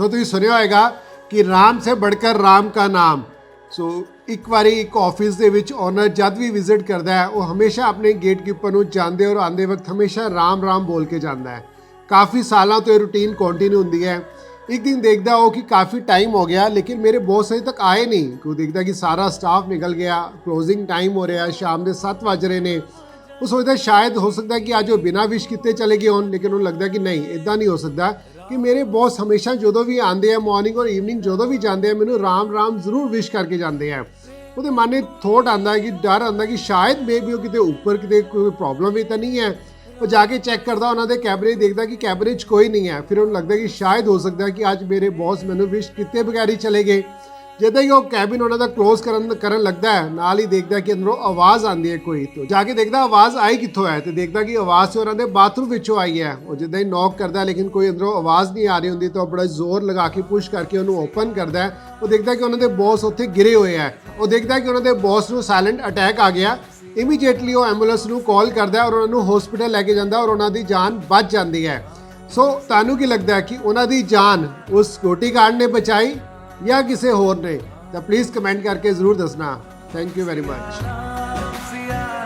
ਸੋ ਤੁਸੀਂ ਸੁਣਿਆ ਹੋਏਗਾ ਕਿ ਰਾਮ ਸੇ ਬੜਕਰ ਰਾਮ ਕਾ ਨਾਮ। ਸੋ ਇੱਕ ਵਾਰੀ ਇੱਕ ਆਫਿਸ ਦੇ ਵਿੱਚ ਓਨਰ ਜਦ ਵੀ ਵਿਜ਼ਿਟ ਕਰਦਾ ਹੈ, ਉਹ ਹਮੇਸ਼ਾ ਆਪਣੇ ਗੇਟਕੀਪਰ ਨੂੰ ਜਾਂਦੇ ਔਰ ਆਉਂਦੇ ਵਕਤ ਹਮੇਸ਼ਾ ਰਾਮ ਰਾਮ ਬੋਲ ਕੇ ਜਾਂਦਾ ਹੈ। ਕਾਫੀ ਸਾਲਾਂ ਤੋਂ ਇਹ ਰੂਟੀਨ ਕੰਟੀਨਿਊ ਹੁੰਦੀ ਹੈ। ਇੱਕ ਦਿਨ ਦੇਖਦਾ ਉਹ ਕਿ ਕਾਫੀ ਟਾਈਮ ਹੋ ਗਿਆ, ਲੇਕਿਨ ਮੇਰੇ ਬੌਸ ਅਜੇ ਤੱਕ ਆਏ ਨਹੀਂ। ਕੋਈ ਦੇਖਦਾ ਕਿ ਸਾਰਾ ਸਟਾਫ ਨਿਕਲ ਗਿਆ ਕਲੋਜ਼ਿੰਗ ਟਾਈਮ ਹੋ ਰਿਹਾ, ਸ਼ਾਮ ਦੇ 7 ਵਜ ਰਹੇ ਨੇ। ਉਹ ਸੋਚਦਾ ਸ਼ਾਇਦ ਹੋ ਸਕਦਾ ਕਿ ਅੱਜ ਉਹ ਬਿਨਾਂ ਵਿਸ਼ ਕੀਤੇ ਚਲੇ ਗਏ ਹੋਣ, ਲੇਕਿਨ ਉਹਨੂੰ ਲੱਗਦਾ ਕਿ ਨਹੀਂ ਇਦਾਂ ਨਹੀਂ ਹੋ ਸਕਦਾ। ਕਿ ਮੇਰੇ ਬੌਸ ਹਮੇਸ਼ਾ ਜਦੋਂ ਵੀ ਆਉਂਦੇ ਆ ਮਾਰਨਿੰਗ ਔਰ ਈਵਨਿੰਗ ਜਦੋਂ ਵੀ ਜਾਂਦੇ ਆ, ਮੈਨੂੰ ਰਾਮ ਰਾਮ ਜ਼ਰੂਰ ਵਿਸ਼ ਕਰਕੇ ਜਾਂਦੇ ਆ। ਉਹਦੇ ਮਨ ਵਿੱਚ ਥੋਟ ਆਂਦਾ ਕਿ, ਡਰ ਆਂਦਾ ਕਿ ਸ਼ਾਇਦ ਮੇਬੀ ਉਹ ਕਿਤੇ ਉੱਪਰ ਕਿਤੇ ਕੋਈ ਪ੍ਰੋਬਲਮ ਵੀ ਤਾਂ ਨਹੀਂ ਹੈ। ਉਹ ਜਾ ਕੇ ਚੈੱਕ ਕਰਦਾ, ਉਹਨਾਂ ਦੇ ਕੈਮਰੇ ਦੇਖਦਾ ਕਿ ਕੈਮਰੇ 'ਚ ਕੋਈ ਨਹੀਂ ਹੈ। ਫਿਰ ਉਹਨੂੰ ਲੱਗਦਾ ਕਿ ਸ਼ਾਇਦ ਹੋ ਸਕਦਾ ਕਿ ਅੱਜ ਮੇਰੇ ਬੌਸ ਮੈਨੂੰ ਵਿਸ਼ ਕੀਤੇ ਬਗੈਰ ਹੀ ਚਲੇ ਗਏ। ਜਿੱਦਾਂ ਹੀ ਉਹ ਕੈਬਿਨ ਉਹਨਾਂ ਦਾ ক্লোਜ਼ ਕਰਨ ਕਰਨ ਲੱਗਦਾ ਹੈ, ਨਾਲ ਹੀ ਦੇਖਦਾ ਕਿ ਅੰਦਰੋਂ ਆਵਾਜ਼ ਆਉਂਦੀ ਹੈ ਕੋਈ। ਤੋਂ ਜਾ ਕੇ ਦੇਖਦਾ ਆਵਾਜ਼ ਆਈ ਕਿੱਥੋਂ ਹੈ ਤੇ ਦੇਖਦਾ ਕਿ ਆਵਾਜ਼ ਉਹਨਾਂ ਦੇ ਬਾਥਰੂਮ ਵਿੱਚੋਂ ਆਈ ਹੈ। ਉਹ ਜਿੱਦਾਂ ਹੀ ਨੌਕ ਕਰਦਾ, ਲੇਕਿਨ ਕੋਈ ਅੰਦਰੋਂ ਆਵਾਜ਼ ਨਹੀਂ ਆ ਰਹੀ ਹੁੰਦੀ ਤਾਂ ਉਹ ਬੜਾ ਜ਼ੋਰ ਲਗਾ ਕੇ ਪੁਸ਼ ਕਰਕੇ ਉਹਨੂੰ ਓਪਨ ਕਰਦਾ ਹੈ। ਉਹ ਦੇਖਦਾ ਕਿ ਉਹਨਾਂ ਦੇ ਬੌਸ ਉੱਥੇ ਗਿਰੇ ਹੋਏ ਹੈ। ਉਹ ਦੇਖਦਾ ਕਿ ਉਹਨਾਂ ਦੇ ਬੌਸ ਨੂੰ ਸਾਇਲੈਂਟ ਅਟੈਕ ਆ ਗਿਆ। ਇਮੀਡੀਏਟਲੀ ਉਹ ਐਂਬੂਲੈਂਸ ਨੂੰ ਕਾਲ ਕਰਦਾ ਔਰ ਉਹਨਾਂ ਨੂੰ ਹਸਪੀਟਲ ਲੈ ਕੇ ਜਾਂਦਾ ਔਰ ਉਹਨਾਂ ਦੀ ਜਾਨ ਬਚ ਜਾਂਦੀ ਹੈ। ਸੋ ਤੁਹਾਨੂੰ ਕੀ ਲੱਗਦਾ ਕਿ ਉਹਨਾਂ ਦੀ ਜਾਨ ਉਸ ਸਿਕਿਉਰਿਟੀ ਗਾਰਡ ਨੇ ਬਚਾਈ? ਜਾਂ ਕਿਸੇ ਹੋਰ ਨੇ ਤਾਂ ਪਲੀਜ਼ ਕਮੈਂਟ ਕਰਕੇ ਜ਼ਰੂਰ ਦੱਸਣਾ ਥੈਂਕ ਯੂ ਵੈਰੀ ਮੱਚ